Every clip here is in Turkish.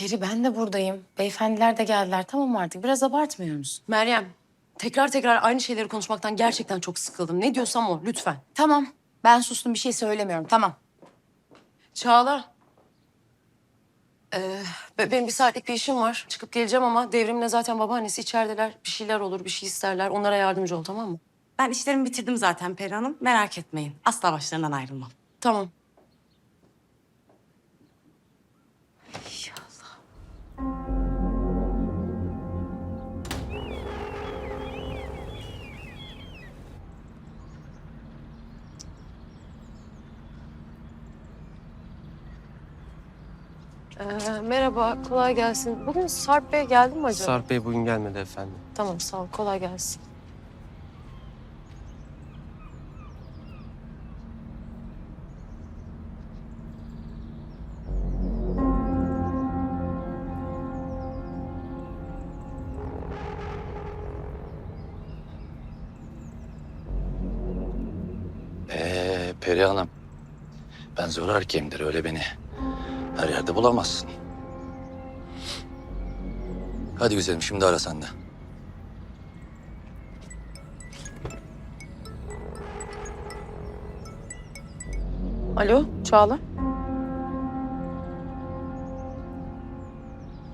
Peri ben de buradayım. Beyefendiler de geldiler. Tamam artık biraz abartmıyor musun? Meryem, tekrar tekrar aynı şeyleri konuşmaktan gerçekten çok sıkıldım. Ne diyorsam o, lütfen. Tamam. Ben sustum bir şey söylemiyorum. Tamam. Çağla. Ee, be- benim bir saatlik bir işim var. Çıkıp geleceğim ama devrimle zaten babaannesi içerideler. Bir şeyler olur, bir şey isterler. Onlara yardımcı ol tamam mı? Ben işlerimi bitirdim zaten Peri Hanım. Merak etmeyin. Asla başlarından ayrılmam. Tamam. Ee, merhaba, kolay gelsin. Bugün Sarp Bey geldi mi acaba? Sarp Bey bugün gelmedi efendim. Tamam, sağ ol. Kolay gelsin. Ee, Peri Hanım. Ben zor erkeğimdir öyle beni. Her yerde bulamazsın. Hadi güzelim şimdi ara sen de. Alo, Çağla.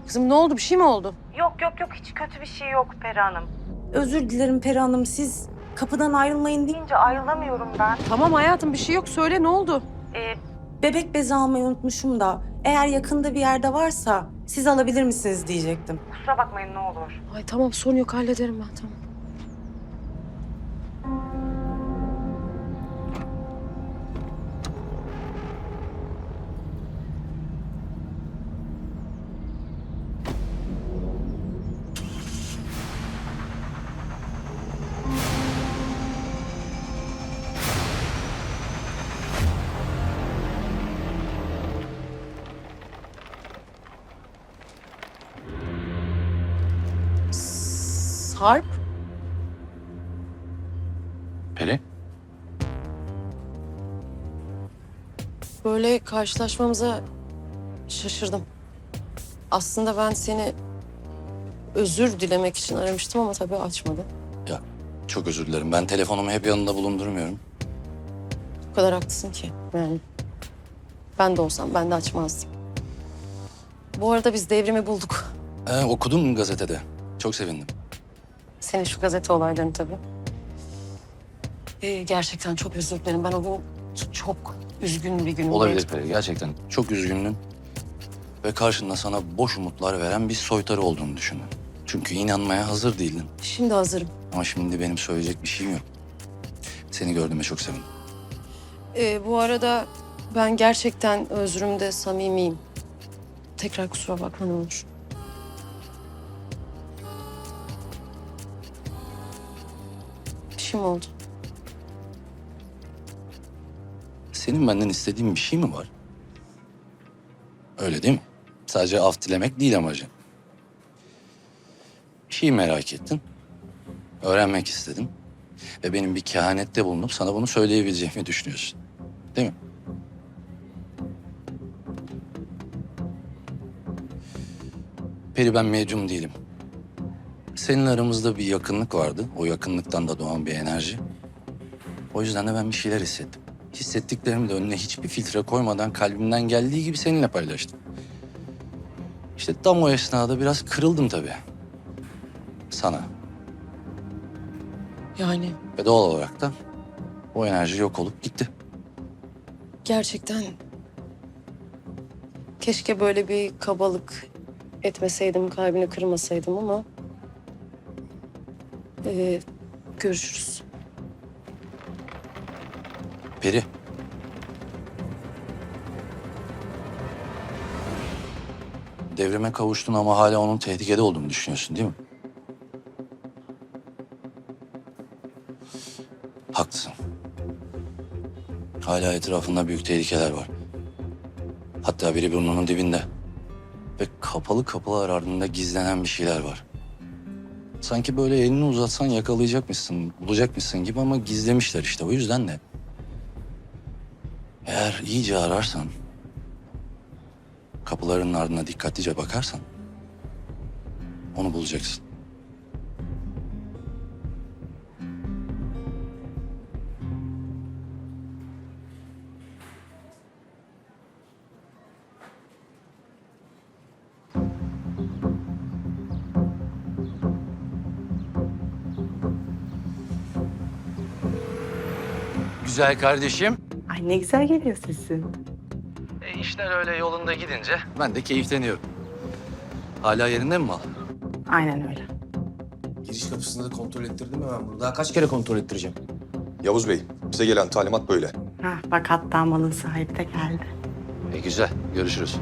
Kızım ne oldu? Bir şey mi oldu? Yok yok yok hiç kötü bir şey yok Peri Hanım. Özür dilerim Peri Hanım. Siz kapıdan ayrılmayın deyince ayrılamıyorum ben. Tamam hayatım bir şey yok. Söyle ne oldu? Ee, bebek bezi almayı unutmuşum da eğer yakında bir yerde varsa siz alabilir misiniz diyecektim. Kusura bakmayın ne olur. Ay tamam sorun yok hallederim ben tamam. Sarp? Peri? Böyle karşılaşmamıza şaşırdım. Aslında ben seni özür dilemek için aramıştım ama tabii açmadı. Ya çok özür dilerim. Ben telefonumu hep yanında bulundurmuyorum. O kadar haklısın ki yani. Ben de olsam ben de açmazdım. Bu arada biz devrimi bulduk. Ee, okudum gazetede. Çok sevindim. Senin şu gazete olaylarını tabii. Ee, gerçekten çok özür dilerim. Ben o gün çok üzgün bir gün. Olabilir Peri. Gerçekten çok üzgündün. Ve karşında sana boş umutlar veren bir soytarı olduğunu düşündün. Çünkü inanmaya hazır değildin. Şimdi hazırım. Ama şimdi benim söyleyecek bir şeyim yok. Seni gördüğüme çok sevindim. Ee, bu arada ben gerçekten özrümde samimiyim. Tekrar kusura bakma ne olur. Şey mi oldu? Senin benden istediğin bir şey mi var? Öyle değil mi? Sadece af dilemek değil amacın. Bir şeyi merak ettin. Öğrenmek istedin. Ve benim bir kehanette bulunup sana bunu söyleyebileceğimi düşünüyorsun. Değil mi? Peri ben medyum değilim. Senin aramızda bir yakınlık vardı. O yakınlıktan da doğan bir enerji. O yüzden de ben bir şeyler hissettim. Hissettiklerimi de önüne hiçbir filtre koymadan kalbimden geldiği gibi seninle paylaştım. İşte tam o esnada biraz kırıldım tabii. Sana. Yani Ve doğal olarak da o enerji yok olup gitti. gerçekten keşke böyle bir kabalık etmeseydim, kalbini kırmasaydım ama ee, görüşürüz. Peri. Devrime kavuştun ama hala onun tehlikede olduğunu düşünüyorsun değil mi? Haklısın. Hala etrafında büyük tehlikeler var. Hatta biri burnunun dibinde. Ve kapalı kapılar ardında gizlenen bir şeyler var. Sanki böyle elini uzatsan yakalayacakmışsın, bulacakmışsın gibi ama gizlemişler işte. O yüzden de eğer iyice ararsan kapılarının ardına dikkatlice bakarsan onu bulacaksın. Güzel kardeşim. Ay ne güzel geliyor sesin. E işler öyle yolunda gidince ben de keyifleniyorum. Hala yerinde mi mal? Aynen öyle. Giriş kapısında da kontrol ettirdim mi ben bunu? Daha kaç kere kontrol ettireceğim? Yavuz Bey, bize gelen talimat böyle. Hah, bak hatta malın sahibi de geldi. E güzel, görüşürüz.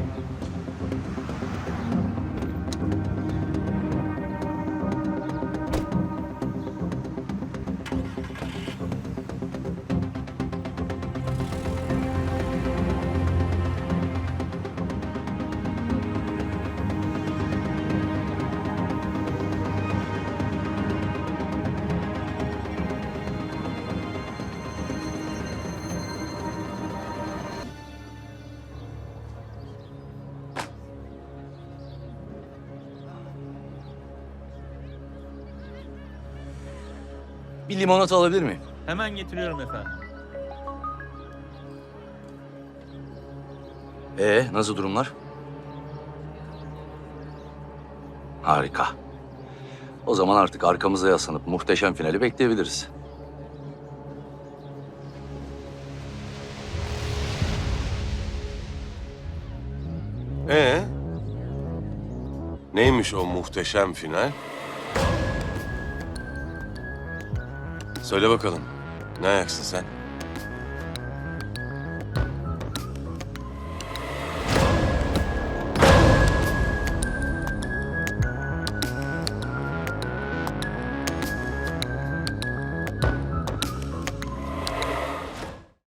Bir limonata alabilir miyim? Hemen getiriyorum efendim. Ee, nasıl durumlar? Harika. O zaman artık arkamıza yaslanıp muhteşem finali bekleyebiliriz. Ee? Neymiş o muhteşem final? Söyle bakalım. Ne ayaksın sen?